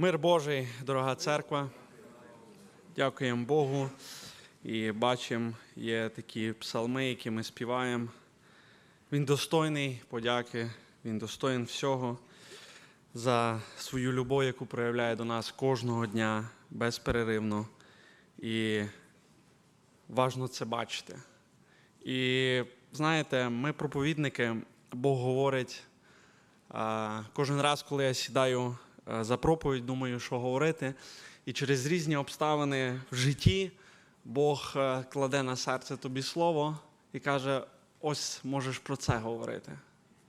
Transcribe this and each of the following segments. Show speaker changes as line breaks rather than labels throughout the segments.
Мир Божий, дорога церква. Дякуємо Богу. І бачимо, є такі псалми, які ми співаємо. Він достойний подяки, він достоїн всього за свою любов, яку проявляє до нас кожного дня безперервно. І важно це бачити. І знаєте, ми проповідники, Бог говорить. Кожен раз, коли я сідаю за проповідь, думаю, що говорити. І через різні обставини в житті Бог е, кладе на серце тобі слово і каже: ось можеш про це говорити.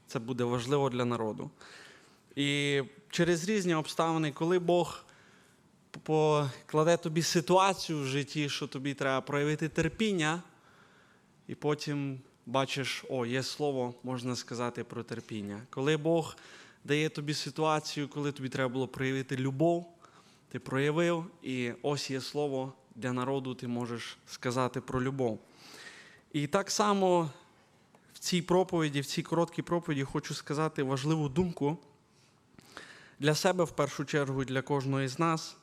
Це буде важливо для народу. І через різні обставини, коли Бог покладе тобі ситуацію в житті, що тобі треба проявити терпіння, і потім бачиш, о, є слово, можна сказати, про терпіння. Коли Бог дає тобі ситуацію, коли тобі треба було проявити любов, ти проявив, і ось є слово для народу, ти можеш сказати про любов. І так само в цій проповіді, в цій короткій проповіді хочу сказати важливу думку для себе в першу чергу для кожного з нас.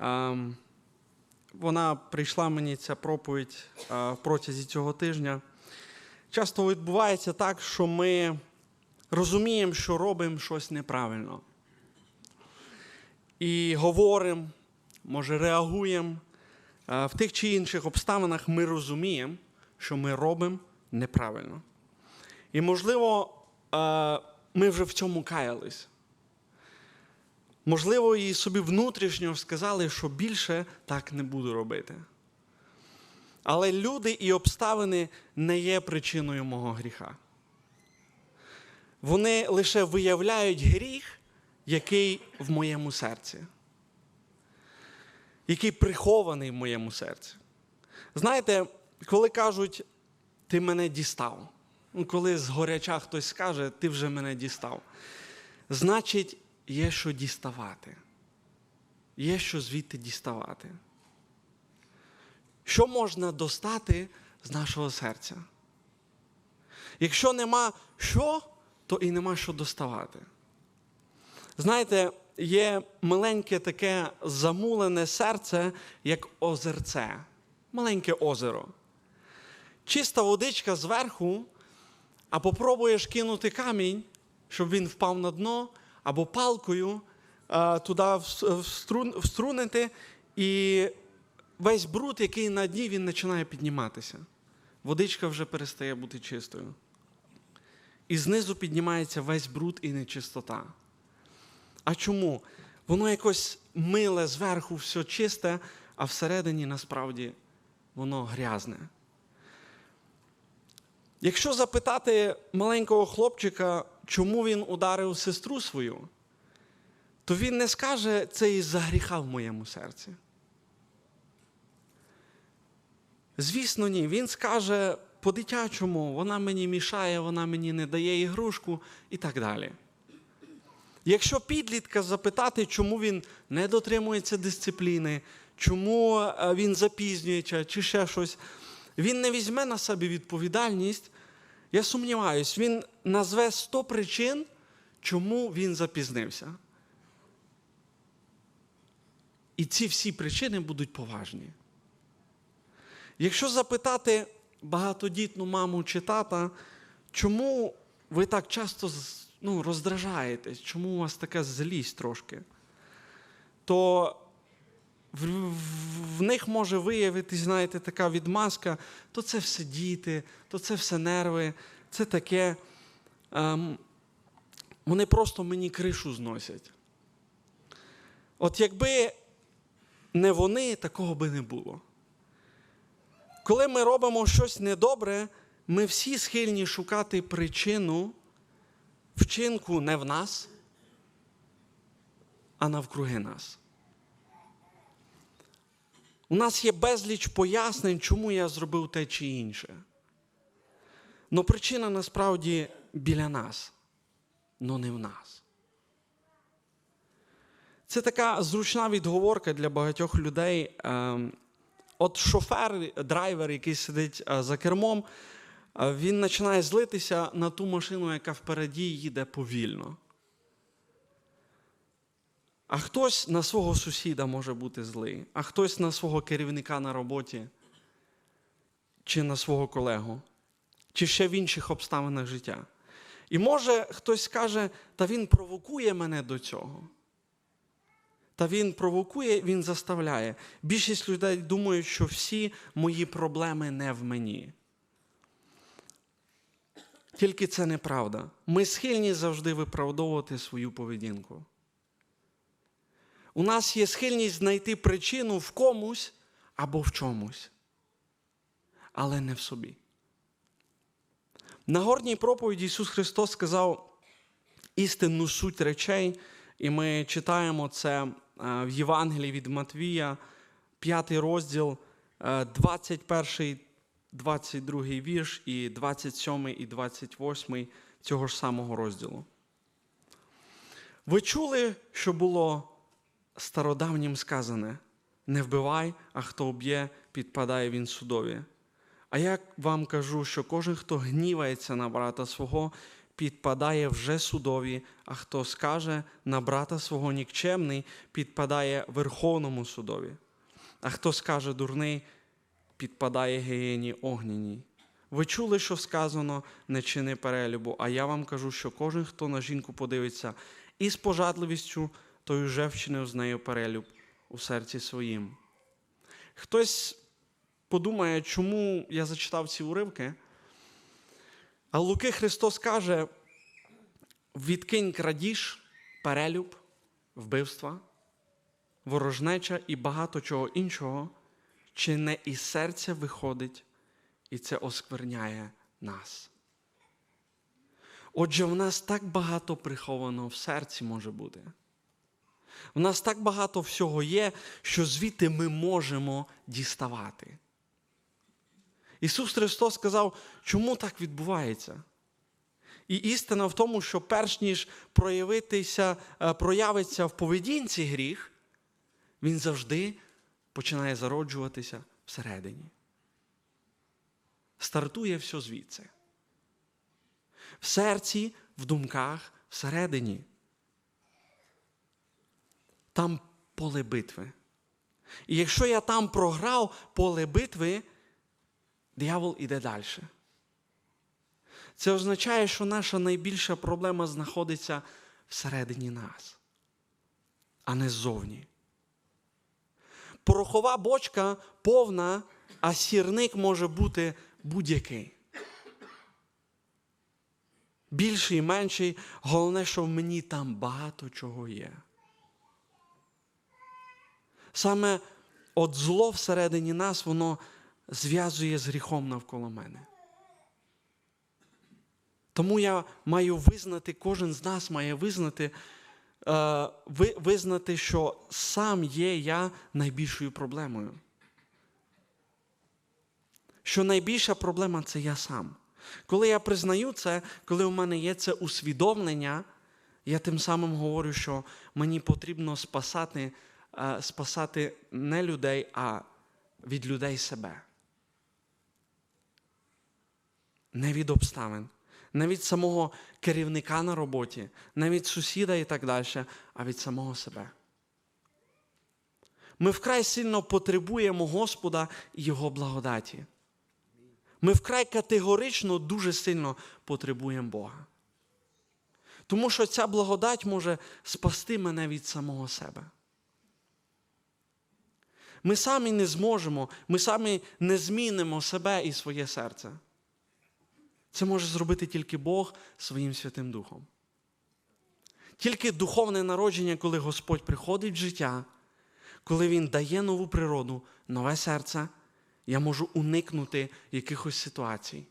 Ем, Вона прийшла мені ця проповідь е, протязі цього тижня. Часто відбувається так, що ми розуміємо, що робимо щось неправильно. І говоримо, може, реагуємо. Е, В тих чи інших обставинах ми розуміємо, що ми робимо неправильно. І, можливо, е, ми вже в цьому каялись. Можливо, і собі внутрішньо сказали, що більше так не буду робити. Але люди і обставини не є причиною мого гріха. Вони лише виявляють гріх, який в моєму серці, який прихований в моєму серці. Знаєте, коли кажуть, ти мене дістав, ну, коли згоряча хтось скаже, ти вже мене дістав, значить, є що діставати. Є що звідти діставати. Що можна достати з нашого серця? Якщо нема що, то і нема що доставати. Знаєте, є маленьке таке замулене серце, як озерце, маленьке озеро. Чиста водичка зверху, а попробуєш кинути камінь, щоб він впав на дно, або палкою туди вструн- вструнити, і весь бруд, який на дні, він починає підніматися. Водичка вже перестає бути чистою. І знизу піднімається весь бруд і нечистота. А чому? Воно якось миле зверху, все чисте, а всередині насправді воно грязне. Якщо запитати маленького хлопчика, чому він ударив сестру свою, то він не скаже це із-за гріха в моєму серці. Звісно, ні. Він скаже по-дитячому, вона мені мішає, вона мені не дає ігрушку і так далі. Якщо підлітка запитати, чому він не дотримується дисципліни, чому е, він запізнюється чи ще щось, він не візьме на себе відповідальність. Я сумніваюсь, він назве 100 причин, чому він запізнився. І ці всі причини будуть поважні. Якщо запитати багатодітну маму чи тата, чому ви так часто ну, роздражаєтесь, чому у вас така злість трошки, то в, в- в них може виявитись, знаєте, така відмазка, то це все діти, то це все нерви, це таке. Ем, вони просто мені кришу зносять. От якби не вони, такого би не було. Коли ми робимо щось недобре, ми всі схильні шукати причину вчинку не в нас, а навкруги нас. У нас є безліч пояснень, чому я зробив те чи інше. Но причина насправді біля нас, но не в нас. Це така зручна відговорка для багатьох людей. От шофер, драйвер, який сидить е, за кермом, е, він починає злитися на ту машину, яка впереді їде повільно. А хтось на свого сусіда може бути злий, а хтось на свого керівника на роботі, чи на свого колегу, чи ще в інших обставинах життя. І може хтось скаже, та він провокує мене до цього. Та він провокує, він заставляє. Більшість людей думають, що всі мої проблеми не в мені. Тільки це неправда. Ми схильні завжди виправдовувати свою поведінку. У нас є схильність знайти причину в комусь або в чомусь, але не в собі. На горній проповіді Ісус Христос сказав істинну суть речей, і ми читаємо це в Євангелії від Матвія, 5 розділ, е, 21, 22 вірш і 27 і 28 цього ж самого розділу. Ви чули, що було стародавнім сказане: не вбивай, а хто вб'є, підпадає він судові. А я вам кажу, що кожен, хто гнівається на брата свого, підпадає вже судові, а хто скаже на брата свого нікчемний, підпадає Верховному судові. А хто скаже дурний, підпадає гієні огняній. Ви чули, що сказано, не чини перелюбу, а я вам кажу, що кожен, хто на жінку подивиться із пожадливістю, той уже вчинив з нею перелюб у серці своїм. Хтось подумає, чому я зачитав ці уривки. А Луки Христос каже: відкинь крадіж, перелюб, вбивства, ворожнеча і багато чого іншого, чи не із серця виходить, і це оскверняє нас. Отже, в нас так багато приховано в серці може бути. В нас так багато всього є, що звідти ми можемо діставати. Ісус Христос сказав, чому так відбувається? І істина в тому, що перш ніж проявитися, е, проявиться в поведінці гріх, він завжди починає зароджуватися всередині. Стартує все звідси. В серці, в думках, всередині. Там поле битви. І якщо я там програв поле битви, диявол іде далі. Це означає, що наша найбільша проблема знаходиться всередині нас, а не ззовні. Порохова бочка повна, а сірник може бути будь-який. Більший, і менший, головне, що в мені там багато чого є. Саме от зло всередині нас, воно зв'язує з гріхом навколо мене. Тому я маю визнати, кожен з нас має визнати, е, визнати, що сам є я найбільшою проблемою. Що найбільша проблема це я сам. Коли я признаю це, коли у мене є це усвідомлення, я тим самим говорю, що мені потрібно спасати, е, спасати не людей, а від людей себе. Не від обставин, не від самого керівника на роботі, не від сусіда і так далі, а від самого себе. Ми вкрай сильно потребуємо Господа і Його благодаті. Ми вкрай категорично дуже сильно потребуємо Бога. Тому що ця благодать може спасти мене від самого себе. Ми самі не зможемо, ми самі не змінимо себе і своє серце. Це може зробити тільки Бог своїм Святим Духом. Тільки духовне народження, коли Господь приходить в життя, коли Він дає нову природу, нове серце, я можу уникнути якихось ситуацій.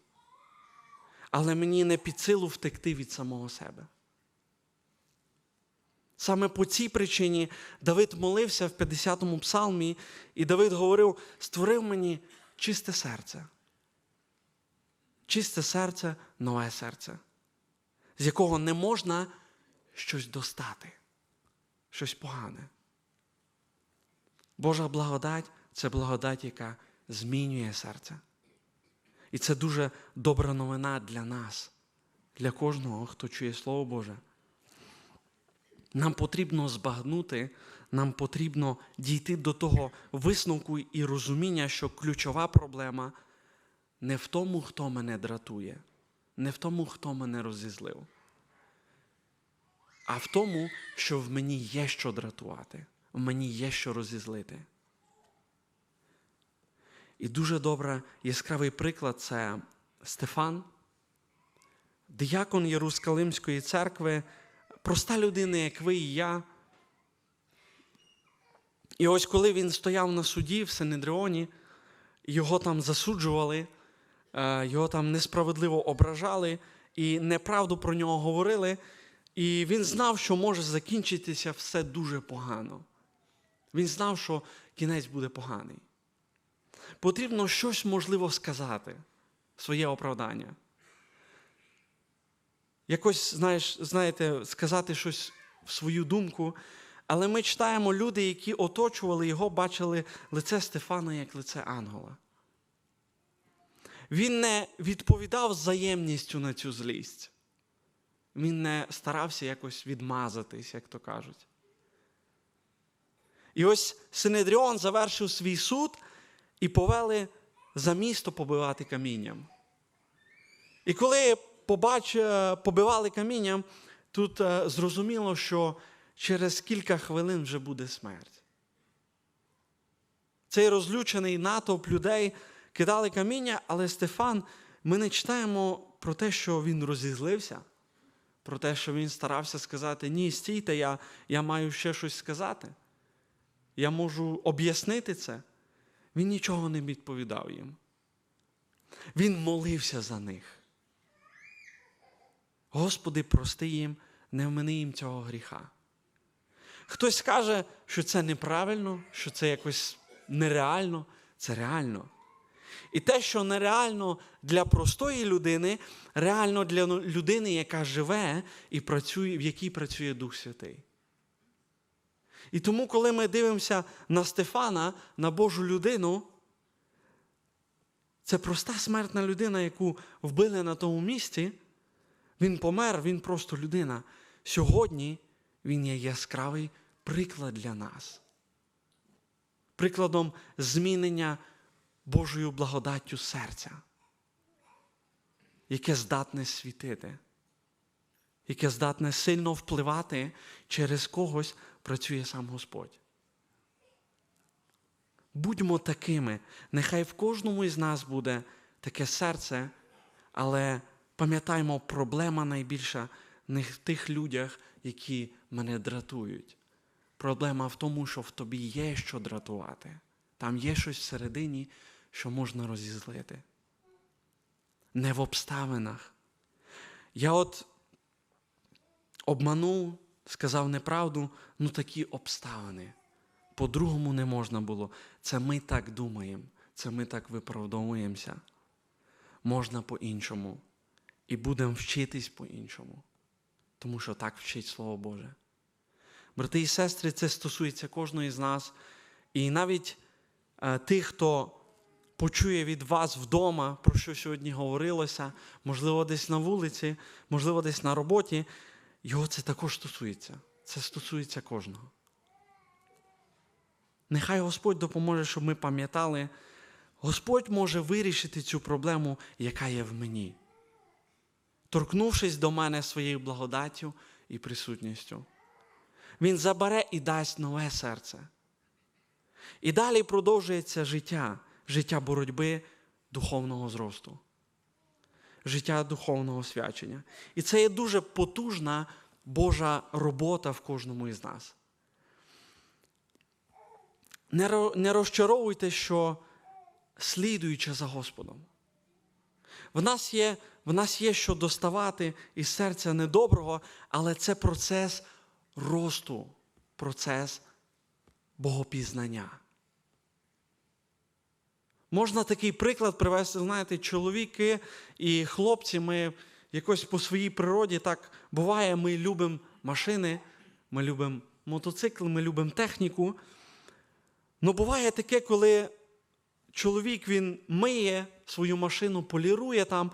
Але мені не під силу втекти від самого себе. Саме по цій причині Давид молився в 50-му псалмі, і Давид говорив: створив мені чисте серце. Чисте серце, нове серце, з якого не можна щось достати, щось погане. Божа благодать це благодать, яка змінює серце. І це дуже добра новина для нас, для кожного, хто чує Слово Боже. Нам потрібно збагнути, нам потрібно дійти до того висновку і розуміння, що ключова проблема не в тому, хто мене дратує, не в тому, хто мене розізлив, а в тому, що в мені є що дратувати, в мені є що розізлити. І дуже добре яскравий приклад це Стефан, диякон Єрусалимської церкви, проста людина, як ви і я. І ось коли він стояв на суді в Синедріоні, його там засуджували, його там несправедливо ображали і неправду про нього говорили. І він знав, що може закінчитися все дуже погано. Він знав, що кінець буде поганий. Потрібно щось можливо сказати, своє оправдання. Якось, знаєш, знаєте, сказати щось в свою думку. Але ми читаємо люди, які оточували його, бачили лице Стефана як лице ангела. Він не відповідав взаємністю на цю злість. Він не старався якось відмазатись, як то кажуть. І ось Синедріон завершив свій суд і повели за місто побивати камінням. І коли побач, е, побивали камінням, тут е, зрозуміло, що через кілька хвилин вже буде смерть. Цей розлючений натовп людей кидали каміння, але Стефан, ми не читаємо про те, що він розізлився, про те, що він старався сказати: ні, стійте, я, я маю ще щось сказати. Я можу об'яснити це. Він нічого не відповідав їм. Він молився за них. Господи, прости їм, не вмини їм цього гріха. Хтось скаже, що це неправильно, що це якось нереально, це реально. І те, що нереально для простої людини, реально для людини, яка живе і працює, в якій працює Дух Святий. І тому, коли ми дивимося на Стефана, на Божу людину, це проста смертна людина, яку вбили на тому місці. Він помер, він просто людина. Сьогодні він є яскравий приклад для нас. Прикладом змінення Божою благодаттю серця, яке здатне світити, яке здатне сильно впливати, через когось працює сам Господь. Будьмо такими, нехай в кожному із нас буде таке серце, але пам'ятаймо, проблема найбільша не в тих людях, які мене дратують. Проблема в тому, що в тобі є що дратувати. Там є щось всередині, що можна розізлити. Не в обставинах. Я от обманув, сказав неправду, ну такі обставини. По-другому не можна було. Це ми так думаємо, це ми так виправдовуємося. Можна по-іншому. І будемо вчитись по-іншому. Тому що так вчить Слово Боже. Брати і сестри, це стосується кожної з нас. І навіть е, тих, хто почує від вас вдома, про що сьогодні говорилося, можливо, десь на вулиці, можливо, десь на роботі, його це також стосується. Це стосується кожного. Нехай Господь допоможе, щоб ми пам'ятали, Господь може вирішити цю проблему, яка є в мені, торкнувшись до мене своєю благодаттю і присутністю. Він забере і дасть нове серце. І далі продовжується життя, життя боротьби духовного зросту, життя духовного свячення. І це є дуже потужна Божа робота в кожному із нас. Не розчаровуйте, що слідуючи за Господом. В нас є, в нас є що доставати із серця недоброго, але це процес росту, процес богопізнання. Можна такий приклад привести, знаєте, чоловіки і хлопці, ми якось по своїй природі так буває, ми любимо машини, ми любимо мотоцикли, ми любимо техніку. Ну буває таке, коли чоловік він миє свою машину, полірує там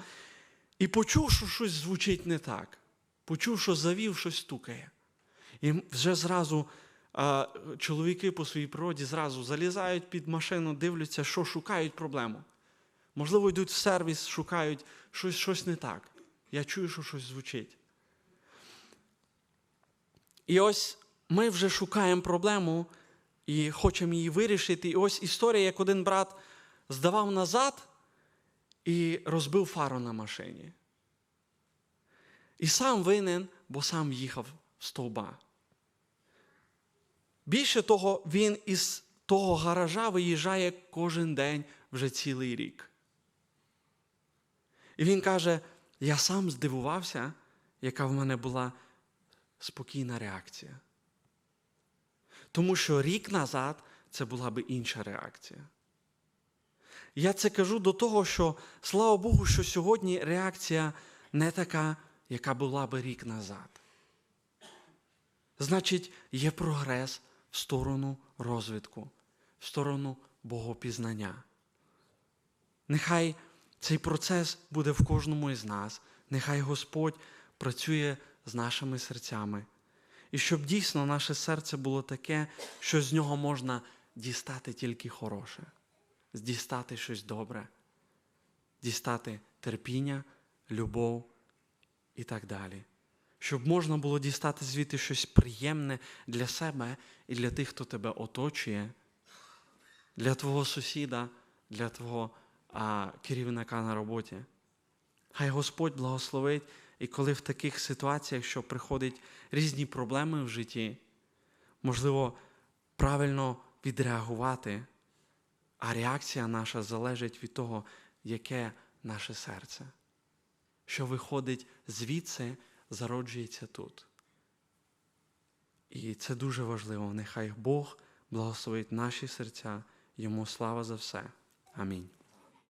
і почув, що щось звучить не так. Почув, що завів, щось стукає. І вже зразу чоловіки по своїй природі зразу залізають під машину, дивляться, що шукають проблему. Можливо, йдуть в сервіс, шукають щось, щось не так. Я чую, що щось звучить. І ось ми вже шукаємо проблему і хочемо її вирішити. І ось історія, як один брат здавав назад і розбив фару на машині. І сам винен, бо сам їхав в стовба. Більше того, він із того гаража виїжджає кожен день вже цілий рік. І він каже: я сам здивувався, яка в мене була спокійна реакція. Тому що рік назад це була би інша реакція. Я це кажу до того, що слава Богу, що сьогодні реакція не така, яка була би рік назад. Значить, є прогрес в сторону розвитку, в сторону богопізнання. Нехай цей процес буде в кожному із нас. Нехай Господь працює з нашими серцями. І щоб дійсно наше серце було таке, що з нього можна дістати тільки хороше, дістати щось добре, дістати терпіння, любов і так далі. Щоб можна було дістати звідти щось приємне для себе і для тих, хто тебе оточує, для твого сусіда, для твого а, керівника на роботі. Хай Господь благословить, і коли в таких ситуаціях, що приходять різні проблеми в житті, можливо, правильно відреагувати, а реакція наша залежить від того, яке наше серце. Що виходить звідси, зароджується тут. І це дуже важливо. Нехай Бог благословить наші серця. Йому слава за все. Амінь.